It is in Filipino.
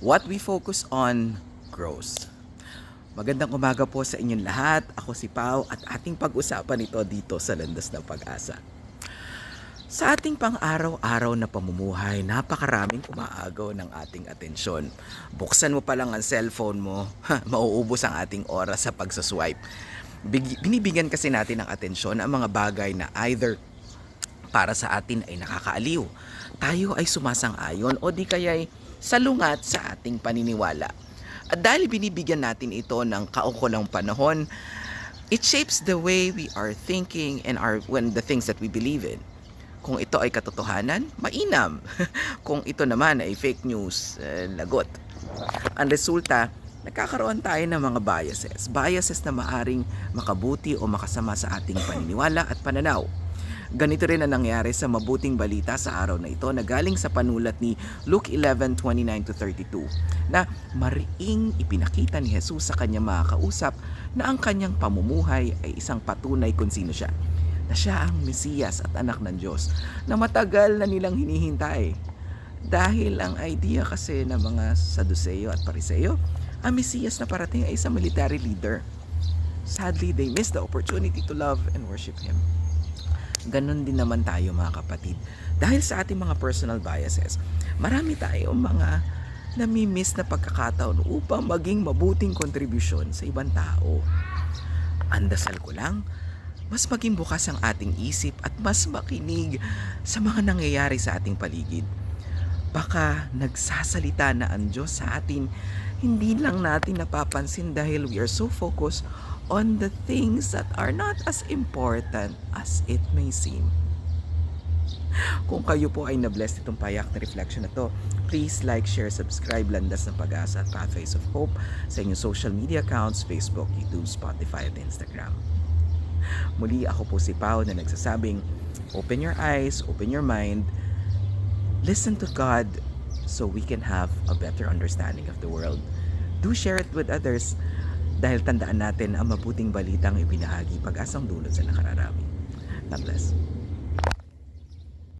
What we focus on grows. Magandang umaga po sa inyong lahat. Ako si Pau at ating pag-usapan ito dito sa Landas ng Pag-asa. Sa ating pang-araw-araw na pamumuhay, napakaraming umaagaw ng ating atensyon. Buksan mo pa lang ang cellphone mo, mauubos ang ating oras sa pagsaswipe. Big- binibigyan kasi natin ng atensyon ang mga bagay na either para sa atin ay nakakaaliw, tayo ay sumasang-ayon o di kaya'y salungat sa ating paniniwala. At dahil binibigyan natin ito ng kaukulang panahon, it shapes the way we are thinking and our when the things that we believe in. Kung ito ay katotohanan, mainam. Kung ito naman ay fake news, eh, lagot. Ang resulta, nagkakaroon tayo ng mga biases. Biases na maaring makabuti o makasama sa ating paniniwala at pananaw. Ganito rin ang nangyari sa mabuting balita sa araw na ito na galing sa panulat ni Luke 11:29-32 na mariing ipinakita ni Jesus sa kanyang mga kausap na ang kanyang pamumuhay ay isang patunay kung sino siya. Na siya ang Mesiyas at anak ng Diyos na matagal na nilang hinihintay. Dahil ang idea kasi ng mga Saduceo at Pariseo, ang Mesiyas na parating ay isang military leader. Sadly, they missed the opportunity to love and worship Him. Ganon din naman tayo mga kapatid. Dahil sa ating mga personal biases, marami tayong mga nami-miss na pagkakataon upang maging mabuting kontribusyon sa ibang tao. Ang dasal ko lang, mas maging bukas ang ating isip at mas makinig sa mga nangyayari sa ating paligid. Baka nagsasalita na ang Diyos sa atin, hindi lang natin napapansin dahil we are so focused on the things that are not as important as it may seem. Kung kayo po ay na-bless itong payak na reflection na to, please like, share, subscribe Landas ng Pag-asa at Pathways of Hope sa inyong social media accounts, Facebook, YouTube, Spotify at Instagram. Muli ako po si Pau na nagsasabing, open your eyes, open your mind, listen to God so we can have a better understanding of the world. Do share it with others dahil tandaan natin ang mabuting balitang ibinahagi pag-asang dulot sa nakararami. God bless.